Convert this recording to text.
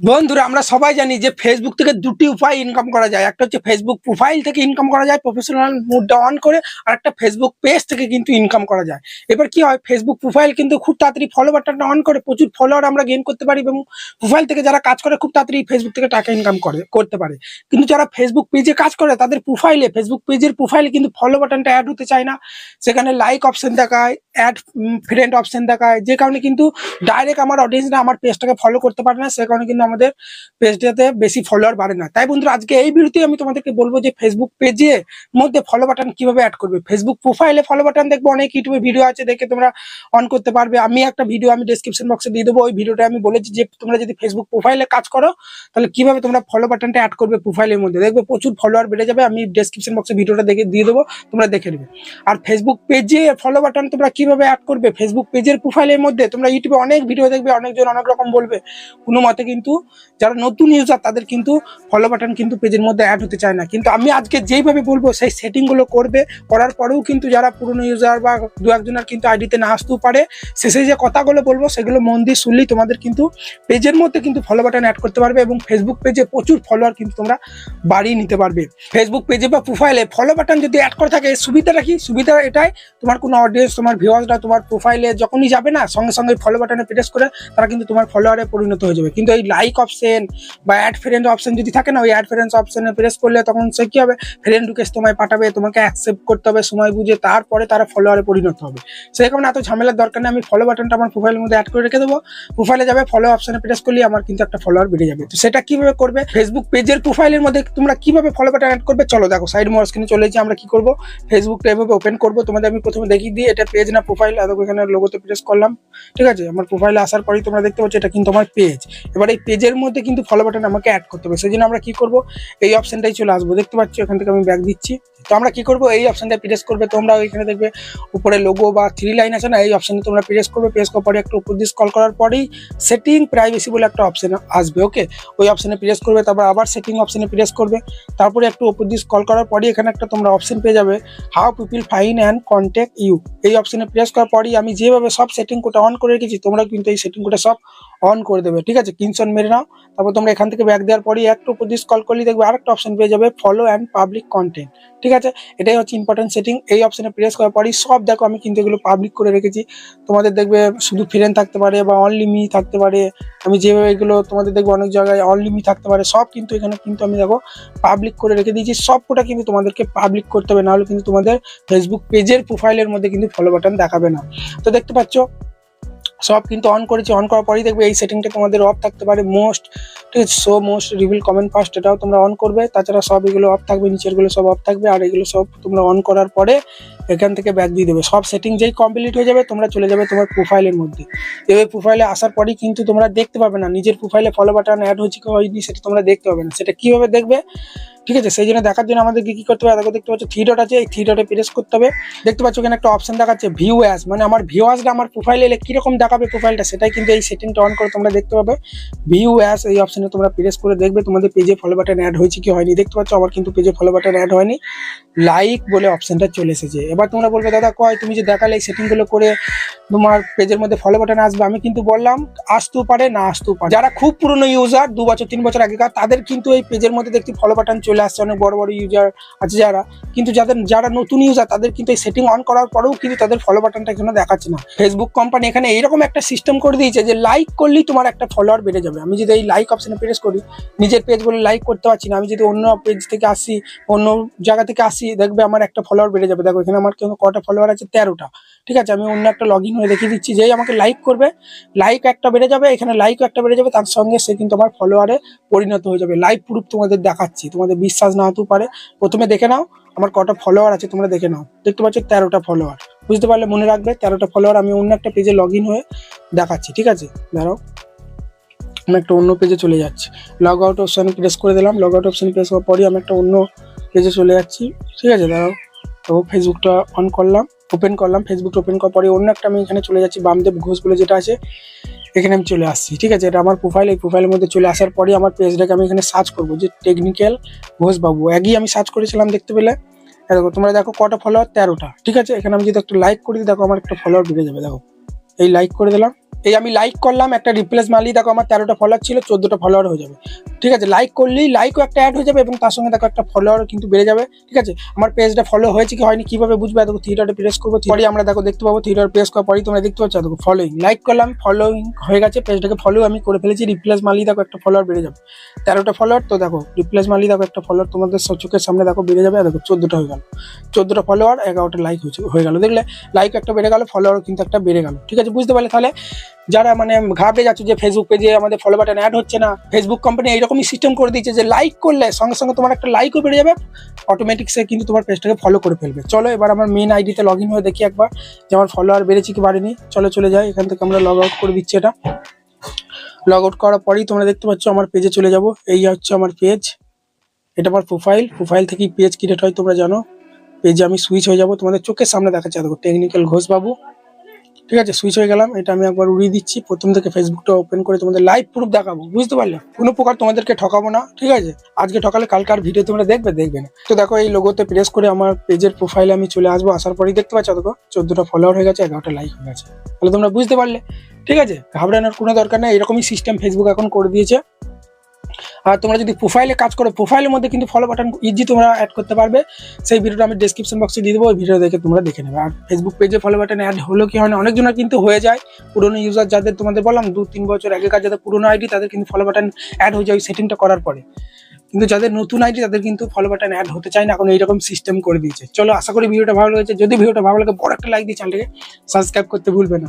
বন্ধুরা, আমরা সবাই জানি যে ফেসবুক থেকে দুটি উপায় ইনকাম করা যায়। একটা হচ্ছে ফেসবুক প্রোফাইল থেকে ইনকাম করা যায় প্রফেশনাল মুডটা অন করে, আর একটা ফেসবুক পেজ থেকে কিন্তু ইনকাম করা যায়। এবার কি হয় ফেসবুক প্রোফাইল কিন্তু খুব তাড়াতাড়ি ফলো বাটনটা অন করে, প্রচুর ফলোয়ার আমরা গেইন করতে পারি এবং প্রোফাইল থেকে যারা কাজ করে খুব তাড়াতাড়ি ফেসবুক থেকে টাকা ইনকাম করে, করতে পারে। কিন্তু যারা ফেসবুক পেজে কাজ করে, তাদের প্রোফাইলে ফেসবুক পেজের প্রোফাইলে কিন্তু ফলো বাটনটা অ্যাড হতে চায় না। সেখানে লাইক অপশন দেখায় অ্যাড ফ্রেন্ড অপশন দেখায়। যে কারণে কিন্তু ডাইরেক্ট আমার অডিয়েন্সরা আমার পেজটাকে ফলো করতে পারে না, সে কারণে কিন্তু আমাদের পেজটাতে বেশি ফলোয়ার বাড়ে না। তাই বন্ধুরা, আজকে এই ভিডিওতে আমি তোমাদেরকে বলব যে ফেসবুক পেজে মধ্যে ফলো বাটন কীভাবে অ্যাড করবে? ফেসবুক প্রোফাইলে ফলো বাটন দেখব, অনেক ইউটিউবে ভিডিও আছে, দেখে তোমরা অন করতে পারবে। আমি একটা ভিডিও আমি ডেসক্রিপশন বক্সে দিয়ে দেবো, ওই ভিডিওটা আমি বলেছি যে তোমরা যদি ফেসবুক প্রোফাইলে কাজ করো, তাহলে কীভাবে তোমরা ফলো বাটনটা অ্যাড করবে প্রোফাইলের মধ্যে? দেখবে প্রচুর ফলোয়ার বেড়ে যাবে, আমি ডেসক্রিপশন বক্সে ভিডিওটা দেখে দিয়ে দেবো, তোমরা দেখে নেবে। আর ফেসবুক পেজে ফলো বাটন তোমরা কীভাবে অ্যাড করবে? ফেসবুক পেজের প্রোফাইলের মধ্যে তোমরা ইউটিউবে অনেক ভিডিও দেখবে, অনেকজন অনেক রকম বলবে। কোনো মতে কিন্তু যারা নতুন ইউজার তাদের কিন্তু ফলো বাটন কিন্তু পেজের মধ্যে অ্যাড হতে চায় না। কিন্তু আমি আজকে যেইভাবে বলব, সেই সেটিংগুলো করবে, করার পরেও কিন্তু যারা পুরনো ইউজার বা দু একজনের কিন্তু আইডিতে না আসতেও পারে, শেষে যে কথাগুলো বলব, সেগুলো মন দিয়ে শুনলেই তোমাদের কিন্তু পেজের মধ্যে কিন্তু ফলো বাটন অ্যাড করতে পারবে এবং ফেসবুক পেজে প্রচুর ফলোয়ার কিন্তু তোমরা বাড়িয়ে নিতে পারবে। ফেসবুক পেজে বা প্রোফাইলে ফলো বাটন যদি অ্যাড করে থাকে সুবিধাটা কি? সুবিধা এটাই, তোমার কোনো অডিয়েন্স তোমার ভিউয়ার্সরা তোমার প্রোফাইলে যখনই যাবে না, সঙ্গে সঙ্গে ফলো বাটনে প্রেস করে, তারা কিন্তু তোমার ফলোয়ারে পরিণত হয়ে যাবে। কিন্তু এই লাইক অপশন বা অ্যাড ফ্রেন্ড অপশন যদি থাকে না, ওই অ্যাড ফ্রেন্ডস অপশনে প্রেস করলে তখন সে কি হবে? ফ্রেন্ড রিকোয়েস্ট তোমায় পাঠাবে, তোমাকে অ্যাকসেপ্ট করতে হবে, সময় বুঝে তারপরে তারা ফলোয়ারে পরিণত হবে। সেই কারণে এত ঝামেলার দরকার নেই, আমি ফলো বাটনটা আমার প্রোফাইলের মধ্যে অ্যাড করে রেখে দেবো। প্রোফাইলে যাবে ফলো অপশনে প্রেস করলে আমার কিন্তু একটা ফলোয়ার বেড়ে যাবে। তো সেটা কীভাবে করবে? ফেসবুক পেজের প্রোফাইলের মধ্যে তোমরা কীভাবে ফলো বাটন অ্যাড করবে? চলো দেখো সাইড মোর স্ক্রিনে চলে যাচ্ছি আমরা কি করব? ফেসবুকটা এভাবে ওপেন করব। তোমাদের আমি প্রথমে দেখিয়ে দিই, এটা পেজ না প্রোফাইল এখানে লোগোতে প্রেস করলাম। ঠিক আছে? আমার প্রোফাইলে আসার পরেই তোমরা দেখতে পাচ্ছ, এটা কিন্তু আমার পেজ এবার এই পেজের মধ্যে কিন্তু ফলো বাটন আমাকে অ্যাড করতে হবে। সেই জন্য আমরা কি করব? এই অপশনটাই চলে আসব। দেখতে পাচ্ছ, এখান থেকে আমি ব্যাক দিচ্ছি। তো আমরা কি করব? এই অপশনটা প্রেস করবে। তোমরা এখানে দেখবে উপরে লোগো বা থ্রি লাইন আছে না, এই অপশনে তোমরা প্রেস করবে। প্রেস করার পরে একটু উপর দিয়ে কল করার পরেই সেটিং প্রাইভেসি বলে একটা অপশন আসবে ওকে ওই অপশনে প্রেস করবে, তারপর আবার সেটিং অপশনে প্রেস করবে। তারপরে একটু উপর দিয়ে কল করার পরেই এখানে একটা তোমরা অপশন পেয়ে যাবে how people find and contact you এই অপশনে প্রেস করার পরেই আমি যেভাবে সব সেটিং কোটা অন করে রেখেছি তোমরা কিন্তু এই সেটিং কোটা সব অন করে দেবে, ঠিক আছে? কিনশন মেরে নাও। তারপর তোমরা এখান থেকে ব্যাক দেওয়ার পরেই একটু দিয়ে স্ক্রল করলে দেখবে আরেকটা অপশন পেয়ে যাবে ফলো অ্যান্ড পাবলিক কন্টেন্ট ঠিক আছে? এটাই হচ্ছে ইম্পর্টেন্ট সেটিং এই অপশনে প্রেস করার পরেই সব দেখো আমি কিন্তু এগুলো পাবলিক করে রেখেছি। তোমাদের দেখবে শুধু ফ্রেন্ড থাকতে পারে বা অনলি মি থাকতে পারে। আমি যেভাবে এগুলো তোমাদের দেখবে অনেক জায়গায় অনলি মি থাকতে পারে। সব কিন্তু এখানে কিন্তু আমি দেখো পাবলিক করে রেখে দিয়েছি। সবকটা কিন্তু তোমাদেরকে পাবলিক করতে হবে। নাহলে কিন্তু তোমাদের ফেসবুক পেজের প্রোফাইলের মধ্যে কিন্তু ফলো বাটন দেখাবে না। তো দেখতে পাচ্ছ সব কিন্তু অন করেছি অন করার পরেই দেখবে এই সেটিংটা তোমাদের অফ থাকতে পারে মোস্ট ঠিক আছে? So most reveal comment first এটাও তোমরা অন করবে। তাছাড়া সব এগুলো অফ থাকবে নিচেরগুলো সব অফ থাকবে, আর এগুলো সব তোমরা অন করার পরে এখান থেকে ব্যাক দিয়ে দেবে। সব সেটিং যেই কমপ্লিট হয়ে যাবে, তোমরা চলে যাবে তোমার প্রোফাইলের মধ্যে। এবার প্রোফাইলে আসার পরেই কিন্তু তোমরা দেখতে পাবে না, নিজের প্রোফাইলে ফলো বাটন অ্যাড হচ্ছে কি হয়নি, সেটা তোমরা দেখতে পাবে না। সেটা কীভাবে দেখবে? ঠিক আছে, সেই জন্য দেখার জন্য আমাদেরকে কি করতে হবে? দেখো, দেখতে পাচ্ছ থ্রি ডট আছে, এই থ্রি ডটে প্রেস করতে হবে। দেখতে পাচ্ছ এখানে একটা অপশন দেখাচ্ছে ভিউ অ্যাস মানে আমার ভিউ ভিউয়ার্সটা আমার প্রোফাইলে এলে কীরকম দেখাবে প্রোফাইলটা সেটাই কিন্তু এই সেটিংটা অন করে তোমরা দেখতে পাবে। ভিউ অ্যাস এই অপশনে তোমরা প্রেস করে দেখবে, তোমাদের পেজে ফলো বাটন অ্যাড হয়েছে কি হয়নি। দেখতে পাচ্ছ, আমার কিন্তু পেজে ফলো বাটন অ্যাড হয়নি। লাইক বলে অপশনটা চলে এসেছে। এবার তোমরা বলবে, দাদা, কয়? তুমি যে দেখালে এই সেটিংগুলো করে তোমার পেজের মধ্যে ফলো বাটন আসবে। আমি কিন্তু বললাম, আসতেও পারে, না আসতেও পারে। যারা খুব পুরনো ইউজার দু বছর, তিন বছর আগেকার, তাদের কিন্তু এই পেজের মধ্যে দেখতে ফলো বাটন চলে আসছে, অনেক বড় বড় ইউজার আছে যারা। কিন্তু যাদের, যারা নতুন ইউজার তাদের কিন্তু এই সেটিং অন করার পরেও কিন্তু তাদের ফলো বাটনটা এখানে দেখাচ্ছে না। ফেসবুক কোম্পানি এখানে এইরকম একটা সিস্টেম করে দিয়েছে যে লাইক করলেই তোমার একটা ফলোয়ার বেড়ে যাবে। আমি যদি এই লাইক অপশানে প্রেস করি, নিজের পেজ বলে লাইক করতে পারছি না, আমি যদি অন্য পেজ থেকে আসি, অন্য জায়গা থেকে আসি, দেখবে আমার একটা ফলোয়ার বেড়ে যাবে। দেখো, এখানে আমার কিন্তু কটা ফলোয়ার আছে? তেরোটা। ঠিক আছে, আমি অন্য একটা লগ ইন হয়ে দেখিয়ে দিচ্ছি যেই আমাকে লাইক করবে। লাইক একটা বেড়ে যাবে, এখানে লাইকও একটা বেড়ে যাবে, তার সঙ্গে সে কিন্তু আমার ফলোয়ারে পরিণত হয়ে যাবে। লাইভ প্রুফ তোমাদের দেখাচ্ছি, তোমাদের বিশ্বাস না হতেও পারে। প্রথমে দেখে নাও, আমার কটা ফলোয়ার আছে, তোমরা দেখে নাও। দেখতে পাচ্ছ তেরোটা ফলোয়ার বুঝতে পারলে মনে রাখবে, তেরোটা ফলোয়ার আমি অন্য একটা পেজে লগ হয়ে দেখাচ্ছি, ঠিক আছে? দাঁড়াও আমি একটা অন্য পেজে চলে যাচ্ছি। লগ আউট অপশানে প্রেস করে দিলাম। লগ আউট অপশানে প্রেস করার পরই আমি একটা অন্য পেজে চলে যাচ্ছি, ঠিক আছে? দাঁড়াও তো ফেসবুকটা অন করলাম ওপেন করলাম ফেসবুকটা ওপেন করার পরে অন্য একটা আমি এখানে চলে যাচ্ছি, বামদেব ঘোষ বলে যেটা আছে, এখানে আমি চলে আসছি, ঠিক আছে? এটা আমার প্রোফাইল এই প্রোফাইলের মধ্যে চলে আসার পরে আমার পেজটাকে আমি এখানে সার্চ করব, যে টেকনিক্যাল ঘোষবাবু। একই আমি সার্চ করেছিলাম দেখতে পেলে? দেখো, তোমরা দেখো কটা ফলোয়ার তেরোটা, ঠিক আছে? এখানে আমি যদি একটু লাইক করি, দেখো আমার একটা ফলোয়ার বেড়ে যাবে, দেখো। এই লাইক করে দিলাম। এই আমি লাইক করলাম, একটা রিপ্লেস মারলি, দেখো আমার তেরোটা ফলোয়ার ছিল, চোদ্দটা ফলোয়ার হয়ে যাবে। ঠিক আছে লাইক করলেই লাইকও একটা অ্যাড হয়ে যাবে এবং তার সঙ্গে দেখো একটা ফলোয়ার কিন্তু বেড়ে যাবে। ঠিক আছে, আমার পেজটা ফলো হয়েছে কি হয়নি, কীভাবে বুঝবে? দেখো থিয়েটারে প্রেস করব পরে আমরা দেখো দেখতে পাবো থিয়েটার প্রেস করার পরেই তোমরা দেখতে পাচ্ছ, দেখো ফলোইং লাইক করলাম ফলোইং হয়ে গেছে পেজটাকে ফলো আমি করে ফেলেছি রিপ্লেস মারলি, দেখো একটা ফলোয়ার বেড়ে যাবে। তেরোটা ফলোয়ার তো দেখো রিপ্লেস মারলি, দেখো একটা ফলোয়ার তোমাদের চোখের সামনে দেখো বেড়ে যাবে, দেখো চোদ্দোটা হয়ে গেল। চোদ্দোটা ফলোয়ার এগারোটা লাইক হয়েছে, হয়ে গেল। দেখলে লাইক একটা বেড়ে গেল ফলোয়ার কিন্তু একটা বেড়ে গেল। ঠিক আছে, বুঝতে পারলে তাহলে? যারা মানে ঘাবড়ে যাচ্ছে যে ফেসবুক পেজে আমাদের ফলো বাটন অ্যাড হচ্ছে না ফেসবুক কোম্পানি এইরকমই সিস্টেম করে দিয়েছে যে লাইক করলে সঙ্গে সঙ্গে তোমার একটা লাইকও বেড়ে যাবে অটোমেটিক সে কিন্তু তোমার পেজটাকে ফলো করে ফেলবে। চলো এবার আমার মেন আইডিতে লগ ইন হয়ে দেখি একবার যে আমার ফলোয়ার বেড়েছে কি বাড়েনি। চলো চলে যাই, এখান থেকে আমরা লগ আউট করে দিচ্ছি এটা। লগ আউট করার পরেই তোমরা দেখতে পাচ্ছ আমার পেজে চলে যাব। এই হচ্ছে আমার পেজ এটা আমার প্রোফাইল প্রোফাইল থেকেই পেজ ক্রিয়েট হয়, তোমরা জানো। পেজে আমি সুইচ হয়ে যাব। তোমাদের চোখের সামনে দেখাচ্ছে। দেখো টেকনিক্যাল ঘোষ বাবু ঠিক আছে সুইচ হয়ে গেলাম। এটা আমি একবার উড়িয়ে দিচ্ছি। প্রথম থেকে ফেসবুকটা ওপেন করে তোমাদের লাইভ প্রুফ দেখাবো, বুঝতে পারলে? কোনো প্রকার তোমাদেরকে ঠকাবো না, ঠিক আছে? আজকে ঠকালে কালকার ভিডিও তোমরা দেখবে দেখবে না। তো দেখো, এই লোগোতে প্রেস করে আমার পেজের প্রোফাইলে আমি চলে আসব। আসার পরেই দেখতে পাচ্ছ, দেখো, চোদ্দটা ফলোয়ার হয়ে গেছে, এগারোটা লাইক হয়ে গেছে। তাহলে তোমরা বুঝতে পারলে, ঠিক আছে? ঘাবড়ানোর কোনো দরকার নেই। এরকমই সিস্টেম ফেসবুক এখন করে দিয়েছে। আর তোমরা যদি প্রোফাইলে কাজ করো প্রোফাইলের মধ্যে কিন্তু ফলো বাটন ইজি তোমরা অ্যাড করতে পারবে। সেই ভিডিওটা আমি ডেসক্রিপশন বক্সে দিয়ে দেবো, ওই ভিডিও দেখে তোমরা দেখে নেবে। আর ফেসবুক পেজে ফলো বাটন অ্যাড হলো কি হয় না, অনেকজনের কিন্তু হয়ে যায়। পুরোনো ইউজার যাদের তোমাদের বললাম, দু তিন বছর আগেকার যাদের পুরনো আইডি তাদের কিন্তু ফলো বাটন অ্যাড হয়ে যায় ওই সেটিংটা করার পরে। কিন্তু যাদের নতুন আইডি তাদের কিন্তু ফলো বাটন অ্যাড হতে চায় না, এখন এইরকম সিস্টেম করে দিয়েছে। চলো, আশা করি ভিডিওটা ভালো লেগেছে। যদি ভিডিওটা ভালো লাগে, বড় একটা লাইক দিয়ে চ্যানেলটাকে সাবস্ক্রাইব করতে ভুলবে না।